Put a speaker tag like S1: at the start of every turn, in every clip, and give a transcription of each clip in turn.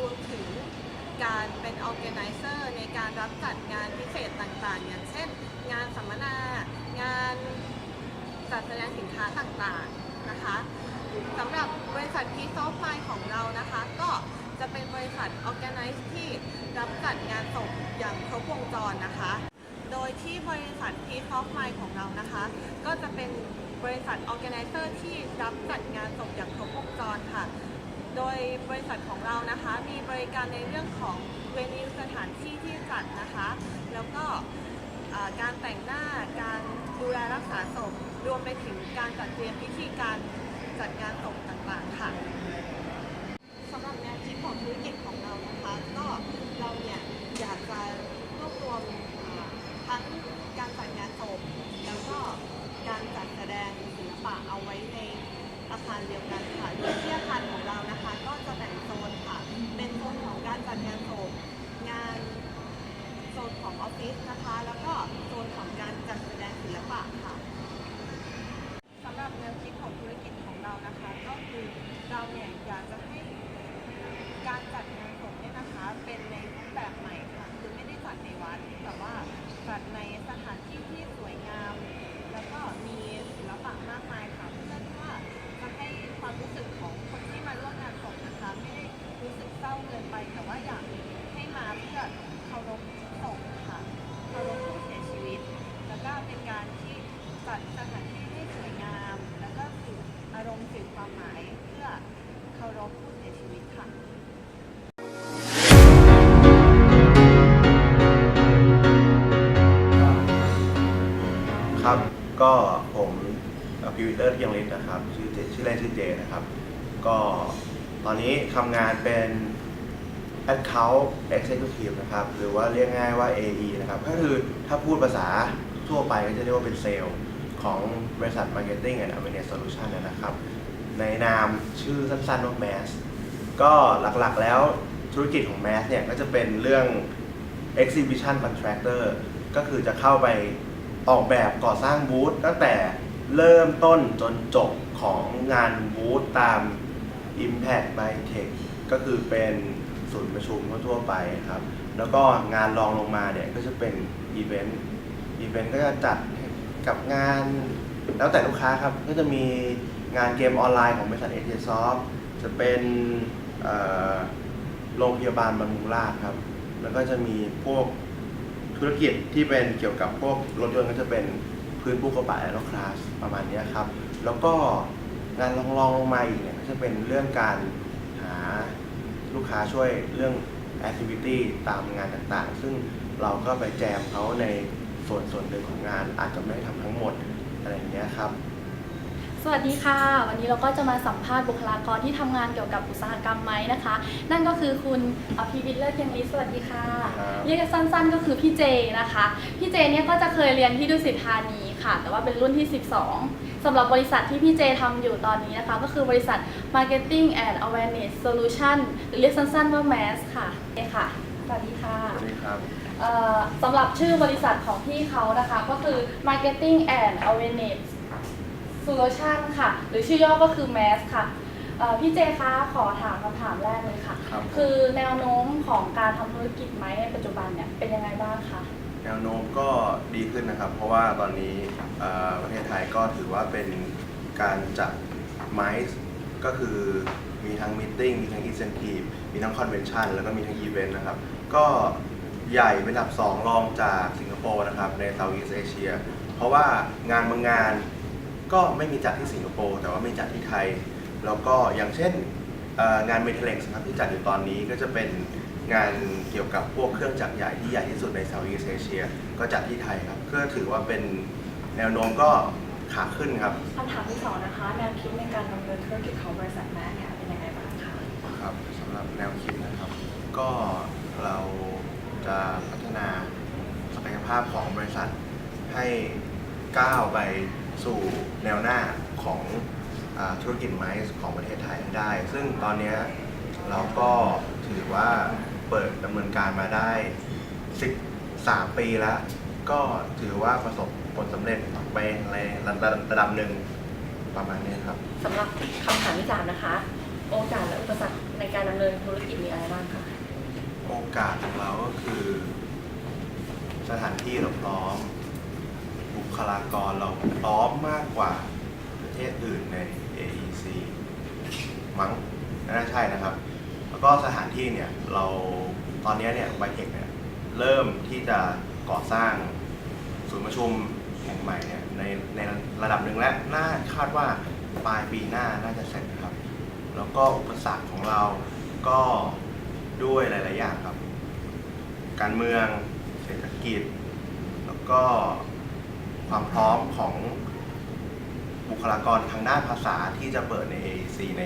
S1: รวมถึงการเป็น organizer ในการรับจัดงานพิเศษต่างๆ อย่างเช่น งานสัมมนา งานจัดแสดงสินค้าต่างๆนะคะสำหรับบริษัท Peace of Mind ของเรานะคะ ก็จะเป็นบริษัท organize ที่รับจัดงานศพอย่างครบวงจรนะคะ โดยที่บริษัท Peace of Mind ของเรานะคะ ก็จะเป็นบริษัท organizer ที่รับจัดงานศพอย่างครบวงจรค่ะ โดยบริษัทของเรานะคะ มีบริการในเรื่องของเวนิวสถานที่ที่จัดนะคะ แล้วก็การแต่งหน้าการดูแลรักษาศพรวมไปถึงการจัดเตรียมพิธีการจัดงานศพต่างๆค่ะ สำหรับแนวคิดของธุรกิจของเรานะคะ ก็เราเนี่ยอยากจะรวบรวมอ่าทั้งการจัดงานศพแล้วก็การจัดแสดงศิลปะเอาไว้ในอาคารเดียวกันค่ะโดยที่อาคารของเรานะคะ ก็จะแบ่งโซนค่ะ เป็นโซนของการจัดงานศพงานโซนของออฟฟิศนะคะ แล้วก็โซนของการจัดแสดงศิลปะค่ะ สำหรับแนวคิดของธุรกิจของเรานะคะ ก็คือเราเนี่ยอยากจะให้การจัดงานศพเนี่ยนะคะ เป็นในรูปแบบใหม่ค่ะคือไม่ได้จัดในวัดแต่ว่าจัดในสถานที่ที่สวยงาม แล้วก็มีศิลปะมากมายค่ะเพื่อที่ว่าจะให้ความรู้สึกของคนที่มาร่วมงานศพนะคะ ไม่ได้รู้สึกเศร้าเกินไป แต่ว่าอยากให้มาเพื่อเคารพศพค่ะเคารพผู้เสียชีวิต แล้วก็เป็นการที่จัดสถานที่ให้สวยงาม แล้วก็สื่ออารมณ์สื่อความหมายเพื่อเคารพผู้เสียชีวิตค่ะ
S2: ครับก็ผมพิวิเตอร์เทียงฤทธิ์นะครับชื่อเจชื่อเล่นชื่อเจนะครับ ก็ตอนนี้ทำงานเป็น Account Executive นะครับ หรือว่าเรียกง่ายว่า AE นะครับ ก็คือถ้าพูดภาษาทั่วไปก็จะเรียกว่าเป็นเซลล์ของบริษัท Marketing and Awareness Solution นะครับ ในนามชื่อสั้นๆว่า MAS ก็หลักๆแล้วธุรกิจของ MAS เนี่ย ก็จะเป็นเรื่อง Exhibition Contractor ก็คือจะเข้าไปออกแบบก่อสร้างบูธตั้งแต่เริ่มต้นจนจบของงานบูธตาม Impact by Tech ก็คือเป็น ศูนย์ประชุมทั่วไปครับ แล้วก็งานรองลงมาเนี่ยก็จะเป็นอีเวนต์ อีเวนต์ก็จะจัดกับงานแล้วแต่ลูกค้าครับ ก็จะมีงานเกมออนไลน์ของบริษัทเอเจซอฟจะเป็นโรงพยาบาลบำรุงราษครับ แล้วก็จะมีพวกธุรกิจที่เป็นเกี่ยวกับพวกรถยนต์ก็จะเป็นพื้นภูเขาป่าแอโรคลาสประมาณนี้ครับ แล้วก็งานรองลงมาอีกเนี่ยก็จะเป็นเรื่องการ ลูกค้าช่วยเรื่อง activity ตามงานต่างๆ ซึ่งเราก็ไปแจมเขาในส่วนส่วนหนึ่งของงานอาจจะไม่ได้ทำทั้งหมดอะไรอย่างเงี้ยครับ
S3: สวัสดีค่ะ วันนี้เราก็จะมาสัมภาษณ์บุคลากรที่ทำงานเกี่ยวกับอุตสาหกรรมไม้นะคะ นั่นก็คือคุณอภิวิทย์เลิศเทียงฤทธิ์สวัสดีค่ะ
S2: ครับ
S3: เรียกสั้นๆ ก็คือพี่เจนะคะ พี่เจเนี่ยก็จะเคยเรียนที่ดุสิตธานีค่ะ แต่ว่าเป็นรุ่นที่ 12 สำหรับบริษัทที่พี่เจทำอยู่ตอนนี้นะคะ ก็คือบริษัท Marketing and Awareness Solution หรือเรียกสั้นๆว่า MAS ค่ะเอค่ะ สวัสดีค่ะ
S2: สวัสดีครับ
S3: เอ่อสำหรับชื่อบริษัทของพี่เขานะคะ ก็คือ Marketing and Awareness Solution ค่ะ หรือชื่อย่อก็คือ MAS ค่ะเอ่อพี่เจคะขอถามคำถามแรกเลยค่ะ
S2: ครับ
S3: คือแนวโน้มของการทำธุรกิจไม้ในปัจจุบันเนี่ยเป็นยังไงบ้างคะ
S2: แนวโน้มก็ดีขึ้นนะครับ เพราะว่าตอนนี้ประเทศไทยก็ถือว่าเป็นการจัดไมซ์ก็คือมีทั้งมิทติ้งมีทั้งอินเซนティブมีทั้งคอนเวนชันแล้วก็มีทั้งอีเวนต์นะครับ ก็ใหญ่เป็นอันดับ 2 รองจากสิงคโปร์นะครับในเซาท์อีสเอเชียเพราะว่างานบางงานก็ไม่มีจัดที่สิงคโปร์แต่ว่ามีจัดที่ไทย แล้วก็อย่างเช่นงานเมทัลเล็กส์ครับที่จัดอยู่ตอนนี้ก็จะเป็น งานเกี่ยวกับพวกเครื่องจักรใหญ่ที่ใหญ่ที่สุดใน Southeast Asia ก็จัดที่ไทยครับก็ถือว่าเป็นแนวโน้มก็ขาขึ้นครับ
S3: คำถามที่สองนะคะ แนวคิดในการดำเนินธุรกิจของบริษัทแม้เนี่ยเป็นยังไงบ้างคะ
S2: ครับสำหรับแนวคิดนะครับ ก็เราจะพัฒนาศักยภาพของบริษัทให้ก้าวไปสู่แนวหน้าของอาธุรกิจไม้ของประเทศไทยให้ได้ ซึ่งตอนเนี้ยเราก็ถือว่า เปิดดำเนินการมาได้ 13 ปีแล้ว ก็ถือว่าประสบผลสำเร็จไปในระดับระดับหนึ่งประมาณนี้ครับ
S4: สำหรับคำถามที่สามนะคะ โอกาสและอุปสรรคในการดำเนินธุรกิจมีอะไรบ้างคะ
S2: โอกาสของเราก็คือ สถานที่เราพร้อม บุคลากรเราพร้อมมากกว่าประเทศอื่นใน AEC มั้งน่าใช่นะครับแล้ว ก็สถานที่เนี่ยเราตอนนี้เนี่ยไบเทคเนี่ยเริ่มที่จะก่อสร้างศูนย์ประชุมแห่งใหม่เนี่ยในในระดับหนึ่งและน่าคาดว่าปลายปีหน้าน่าจะเสร็จครับ แล้วก็อุปสรรคของเราก็ด้วยหลาย ๆ อย่างครับ การเมืองเศรษฐกิจ แล้วก็ความพร้อมของบุคลากรทางด้านภาษาที่จะเปิดใน AEC ใน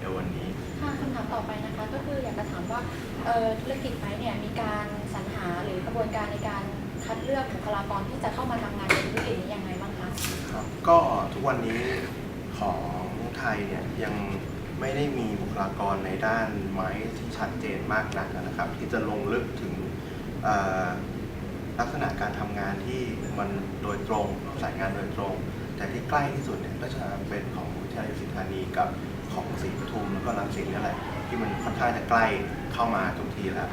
S2: ในวันนี้
S3: ค่ะคำถามต่อไปนะคะ ก็คืออยากจะถามว่าเออธุรกิจไม้เนี่ยมีการสรรหาหรือกระบวนการในการคัดเลือกบุคลากรที่จะเข้ามาทำงานในธุรกิจนี้ยังไงบ้างคะ
S2: ครับก็ทุกวันนี้ของไทยเนี่ยยังไม่ได้มีบุคลากรในด้านไม้ที่ชัดเจนมากนักนะครับ ที่จะลงลึกถึงลักษณะการทำงานที่มันโดยตรงสายงานโดยตรง แต่ที่ใกล้ที่สุดเนี่ยก็จะเป็นของวิทยาลัยศิลปานีกับ ของศรีปทุมแล้วก็รังสิตนี่แหละที่มันค่อนข้างจะใกล้เข้ามาทุกทีแล้ว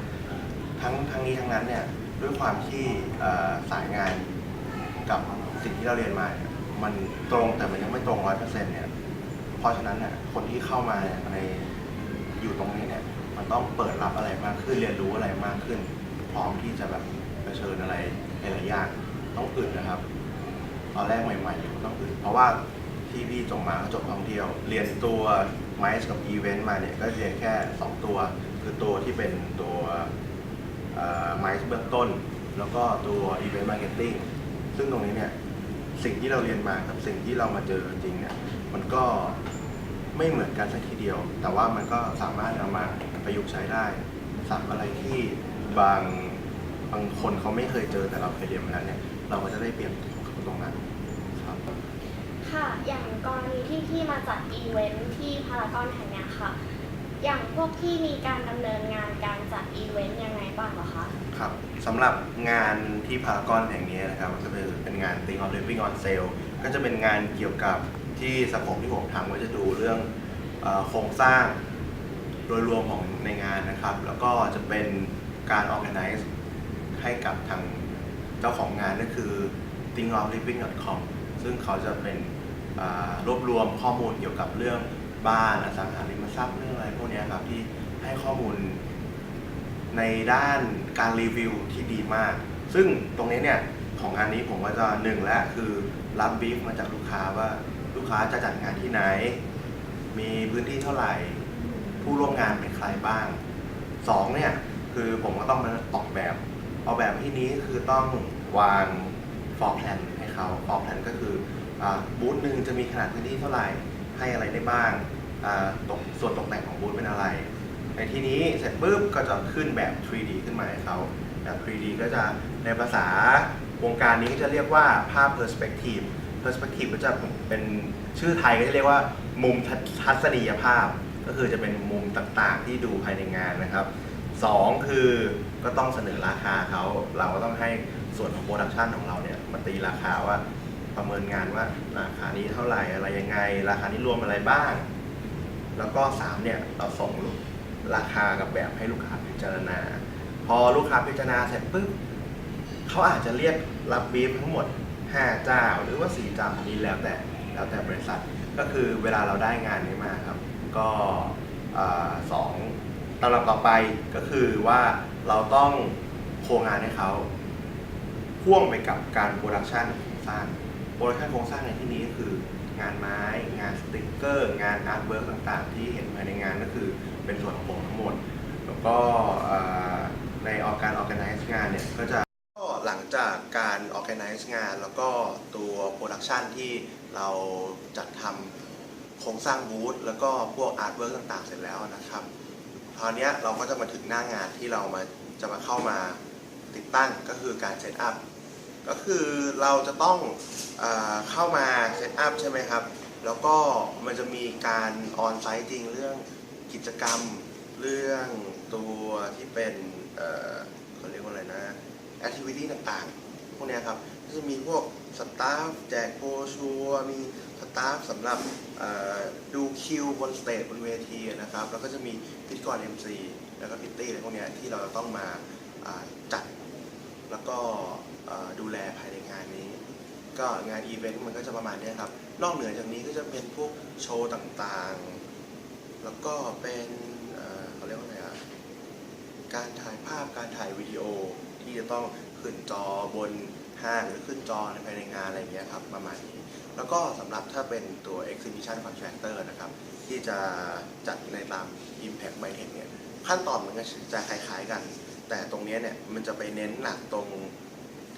S2: ทั้งทั้งนี้ทั้งนั้นเนี่ยด้วยความที่สายงานกับสิ่งที่เราเรียนมาเนี่ยมันตรงแต่มันยังไม่ตรงร้อยเปอร์เซ็นต์เนี่ยเพราะฉะนั้นเนี่ยคนที่เข้ามาในอยู่ตรงนี้เนี่ยมันต้องเปิดรับอะไรมากขึ้นเรียนรู้อะไรมากขึ้น พร้อมที่จะแบบเผชิญอะไรหลายอย่างต้องอึดนะครับ ตอนแรกใหม่ๆอยู่ต้องอึดเพราะว่า ที่พี่จบมาก็จบท่องเที่ยว เรียนตัวไมซ์กับอีเวนต์มาเนี่ยก็เรียนแค่ 2 ตัว คือตัวที่เป็นตัวไมซ์เบื้องต้น แล้วก็ตัว Event Marketing ซึ่งตรงนี้เนี่ยสิ่งที่เราเรียนมากับสิ่งที่เรามาเจอจริงเนี่ยมันก็ไม่เหมือนกันสักทีเดียว แต่ว่ามันก็สามารถเอามาประยุกต์ใช้ได้สับอะไรที่บางบางคนเขาไม่เคยเจอแต่เราเคยเรียนมาแล้วเนี่ยเราก็จะได้เปรียบตรงนั้น ค่ะ
S5: อย่างกรณีที่ที่มาจัดอีเวนท์ที่พารากอนแห่งเนี้ยค่ะ อย่างพวกที่มีการดำเนินงานการจัดอีเวนต์ยังไงบ้างเหรอคะ
S2: ครับสำหรับงานที่พารากอนแห่งนี้นะครับก็คือเป็นงาน Think of Living on Sale ก็จะเป็นงานเกี่ยวกับที่สโคปที่ผมทำก็จะดูเรื่องเออโครงสร้างโดยรวมของในงานนะครับ แล้วก็จะเป็นการ organize ให้กับทางเจ้าของงานก็คือ thinkofliving.com ซึ่งเขาจะเป็น รวบรวมข้อมูลเกี่ยวกับเรื่องบ้านอสังหาริมทรัพย์เรื่องอะไรพวกนี้ครับที่ให้ข้อมูลในด้านการรีวิวที่ดีมาก ซึ่งตรงนี้เนี่ยของงานนี้ผมก็จะหนึ่งและคือรับบีฟมาจากลูกค้าว่าลูกค้าจะจัดงานที่ไหน มีพื้นที่เท่าไหร่ ผู้ร่วมงานเป็นใครบ้างสองเนี่ยคือผมก็ต้องมาออกแบบออกแบบที่นี้คือต้องวางฟอร์แพลนให้เขาฟอร์แพลนก็คือ บูธหนึ่งจะมีขนาดพื้นที่เท่าไหร่ให้อะไรได้บ้างตกส่วนตกแต่งของบูธเป็นอะไร ในที่นี้เสร็จปุ๊บก็จะขึ้นแบบ 3D ขึ้นมาให้เขาแบบ 3D ก็จะในภาษาวงการนี้ก็จะเรียกว่าภาพ perspective perspective ก็จะเป็นชื่อไทยก็จะเรียกว่ามุมททัศนียภาพ ก็คือจะเป็นมุมต่างๆ ที่ดูภายในงานนะครับสองคือก็ต้องเสนอราคาเขาเราก็ต้องให้ส่วนของโปรดักชันของเราเนี่ยมาตีราคาว่า ประเมินงานว่าราคานี้เท่าไหร่อะไรยังไง ราคานี้รวมอะไรบ้าง แล้วก็สามเนี่ยเราส่งราคากับแบบให้ลูกค้าพิจารณา พอลูกค้าพิจารณาเสร็จปุ๊บเขาอาจจะเรียกรับบีฟทั้งหมด 5 เจ้า หรือว่า 4 เจ้านนี้แล้วแต่แล้วแต่บริษัท ก็คือเวลาเราได้งานนี้มาครับ ก็อ่าสองตลาดต่อไปก็คือว่าเราต้องโครงงานให้เขาพ่วงไปกับการโปรดักชันสร้าง โปรดักชันโครงสร้างในที่นี้ก็คืองานไม้ งานสติกเกอร์ งานอาร์ตเวิร์กต่างๆ ที่เห็นภายในงานก็คือเป็นส่วนของผมทั้งหมด แล้วก็ในออกการ organize งานเนี่ยก็จะก็หลังจากการ organize งาน แล้วก็ตัวโปรดักชันที่เราจัดทำโครงสร้างบูธแล้วก็พวกอาร์ตเวิร์กต่างๆ เสร็จแล้วนะครับคราวนี้เราก็จะมาถึงหน้างานที่เรามาจะมาเข้ามาติดตั้งก็คือการเซตอัพ ก็คือเราจะต้องเอเข้ามาเซตอัพใช่ไหมครับ แล้วก็มันจะมีการออนไซต์จริงเรื่องกิจกรรมเรื่องตัวที่เป็นเเขาเรียกว่าอะไรนะแอคทิวิตี้ต่างๆ พวกเนี้ยครับก็จะมีพวกสตาฟแจกโบรชัวมีสตาฟสำหรับดูคิวบนสเตจบนเวทีนะครับ แล้วก็จะมีพิธีกร MC แล้วก็พิตตี้อะไรพวกเนี้ยที่เราจะต้องมาจัด แล้วก็ดูแลภายในงานนี้ ก็งานอีเวนต์มันก็จะประมาณนี้ครับ นอกเหนือจากนี้ก็จะเป็นพวกโชว์ต่างๆ แล้วก็เป็นเอ่อเขาเรียกว่าไงอะการถ่ายภาพการถ่ายวิดีโอที่จะต้องขึ้นจอบนห้างหรือขึ้นจอในภายในงานอะไรอย่างเงี้ยครับประมาณนี้ แล้วก็สำหรับถ้าเป็นตัว exhibition contractor นะครับ ที่จะจัดในตาม impact by Tech เนี่ยขั้นตอนมันก็จะคล้ายๆกัน แต่ตรงนี้เนี่ยมันจะไปเน้นหนักตรง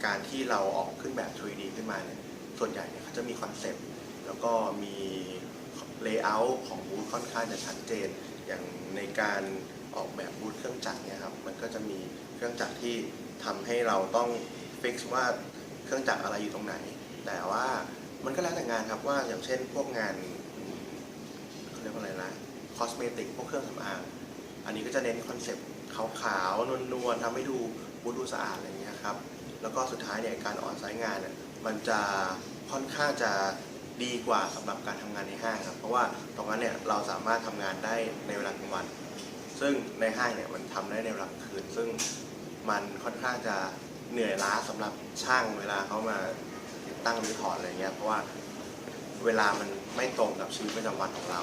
S2: การที่เราออกขึ้นแบบ 3D ขึ้นมาเนี่ยส่วนใหญ่เนี่ยเขาจะมีคอนเซ็ปต์แล้วก็มีเลเยอร์ของบูธค่อนข้างจะชัดเจน อย่างในการออกแบบบูธเครื่องจักรเนี่ยครับมันก็จะมีเครื่องจักรที่ทำให้เราต้องฟิกซ์ว่าเครื่องจักรอะไรอยู่ตรงไหน แต่ว่ามันก็แล้วแต่งานครับว่าอย่างเช่นพวกงานเขาเรียกว่าอะไรนะคอสเมติกพวกเครื่องสำอางอันนี้ก็จะเน้นคอนเซปต์ ขาวๆนวลๆทำให้ดูบูดูสะอาดอะไรอย่างเงี้ยครับแล้วก็สุดท้ายเนี่ยการออนไซต์งานเนี่ยมันจะค่อนข้างจะดีกว่าสำหรับการทำงานในห้างครับเพราะว่าตรงนั้นเนี่ยเราสามารถทำงานได้ในเวลากลางวัน ซึ่งในห้างเนี่ยมันทำได้ในเวลากลางคืน ซึ่งมันค่อนข้างจะเหนื่อยล้าสำหรับช่างเวลาเขามาติดตั้งหรือถอดอะไรเงี้ยเพราะว่าเวลามันไม่ตรงกับชีวิตประจำวันของเรา